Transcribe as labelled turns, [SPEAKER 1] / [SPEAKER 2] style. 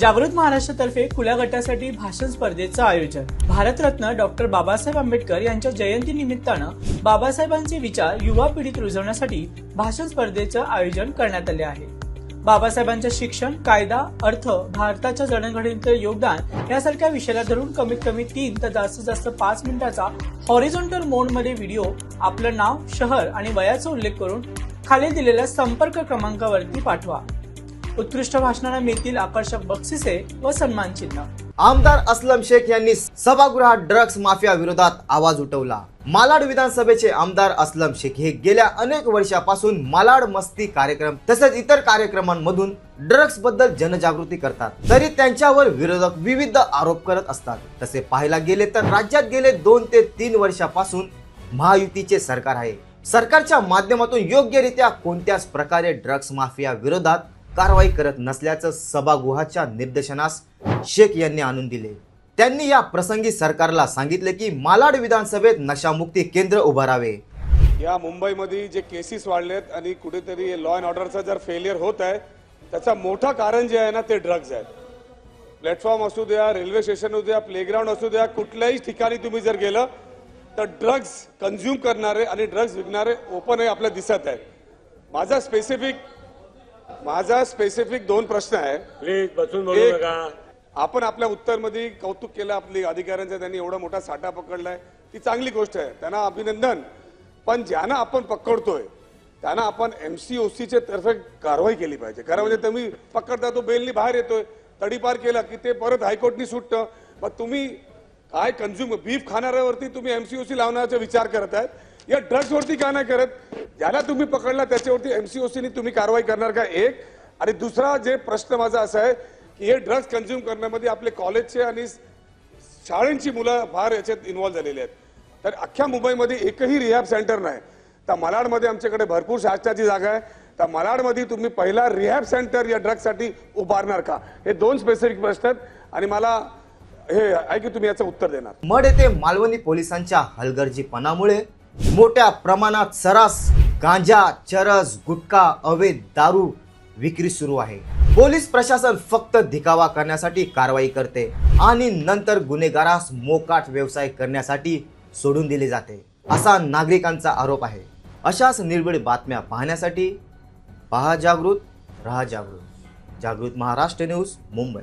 [SPEAKER 1] जागृत महाराष्ट्रातर्फे खुल्या गटासाठी भाषण स्पर्धेचं आयोजन. भारतरत्न डॉक्टर बाबासाहेब आंबेडकर यांच्या जयंती निमित्तानं बाबासाहेबांचे विचार युवा पिढीत रुजवण्यासाठी भाषण स्पर्धेचं आयोजन करण्यात आले आहे. बाबासाहेबांच्या शिक्षण कायदा अर्थ भारताच्या जडणघडणीचं योगदान यासारख्या विषयाला धरून कमीत कमी तीन तर जास्तीत जास्त पाच मिनिटाचा हॉरिझॉन्टल मोडमध्ये व्हिडिओ आपलं नाव शहर आणि वयाचा उल्लेख करून खाली दिलेल्या संपर्क क्रमांकावरती पाठवा. उत्कृष्ट भाषणाला मिळतील आकर्षक बक्षिसे व सन्मान चिन्ह.
[SPEAKER 2] आमदार असलम शेख यांनी सभागृहात ड्रग्ज माफिया विरोधात आवाज उठवला. मालाड विधानसभेचे आमदार असलम शेख हे गेल्या अनेक वर्षापासून मालाड मस्ती कार्यक्रम तसेच इतर कार्यक्रमांमधून ड्रग्जबद्दल जनजागृती करतात. तरी त्यांच्यावर विरोधक विविध आरोप करत असतात. तसे पाहायला गेले तर राज्यात गेले दोन ते तीन वर्षापासून महायुतीचे सरकार आहे. सरकारच्या माध्यमातून योग्यरित्या कोणत्याच प्रकारे ड्रग्ज माफिया विरोधात कारवाई करत नसल्याचं सभागृहाच्या निर्देशनास शेख यांनी आणून दिले. त्यांनी या प्रसंगी सरकारला सांगितले की मालाड विधानसभेत नशामुक्ती केंद्र उभारावे
[SPEAKER 3] या मुंबईमध्ये जे केसेस वाढलेत आणि कुठेतरी लॉ अँड ऑर्डरचं जर फेलियर होत आहे त्याचं मोठं कारण जे आहे ना ते ड्रग्ज आहेत. प्लॅटफॉर्म असू द्या रेल्वे स्टेशन असू द्या प्लेग्राऊंड असू द्या कुठल्याही ठिकाणी तुम्ही जर गेलं तर ड्रग्ज कन्झ्युम करणारे आणि ड्रग्ज विकणारे ओपन आपल्याला दिसत आहेत. माझा स्पेसिफिक माझा स्पेसिफिक दोन प्रश्न आहे.
[SPEAKER 4] प्लीज बसून बोलू
[SPEAKER 3] एक,
[SPEAKER 4] नका.
[SPEAKER 3] आपण आपल्या उत्तरमध्ये कौतुक केलं आपली अधिकाऱ्यांचं त्यांनी एवढा मोठा साठा पकडलाय. ती चांगली गोष्ट आहे. त्यांना अभिनंदन. पण ज्यांना आपण पकडतोय त्यांना आपण एमसीओसीच्या तर्फे कारवाई केली पाहिजे. कारण म्हणजे तुम्ही पकडता तो बेलनी बाहेर येतोय. तडीपार केला की ते परत हायकोर्टनी सुटतं. मग तुम्ही काय कन्झ्युम बीफ खाणाऱ्यावरती तुम्ही एमसीओसी लावण्याचा विचार करत आहेत या ड्रग्सवरती का नाही करत? ज्याला तुम्ही पकडला त्याच्यावरती एमसीओसीनी तुम्ही कारवाई करणार का? एक. आणि दुसरा जे प्रश्न माझा असा आहे की हे ड्रग्स कन्झ्युम करण्यामध्ये आपले कॉलेजचे आणि शाळेंची मुलं फार याच्यात इन्व्हॉल्व्ह झालेली आहेत. तर अख्ख्या मुंबईमध्ये एकही रिहॅब सेंटर नाही. तर मलाडमध्ये आमच्याकडे भरपूर शासनाची जागा आहे. तर मलाडमध्ये तुम्ही पहिला रिहॅब सेंटर या ड्रग्ससाठी उभारणार का? हे दोन स्पेसिफिक प्रश्न आहेत. आणि मला हे आहे की तुम्ही याचं उत्तर देणार.
[SPEAKER 2] मड येथे मालवणी पोलिसांच्या हलगर्जीपणामुळे मोठ्या प्रमाणात सरास गांजा चरस गुटखा अवैध दारू विक्री सुरू आहे. पोलीस प्रशासन फक्त दिखावा करण्यासाठी कारवाई करते आणि नंतर गुन्हेगारास मोकाट व्यवसाय करण्यासाठी सोडून दिले जाते असा नागरिकांचा आरोप आहे. अशाच निर्भीड बातम्या पाहण्यासाठी पहा जागृत रहा जागृत. जागृत महाराष्ट्र न्यूज मुंबई.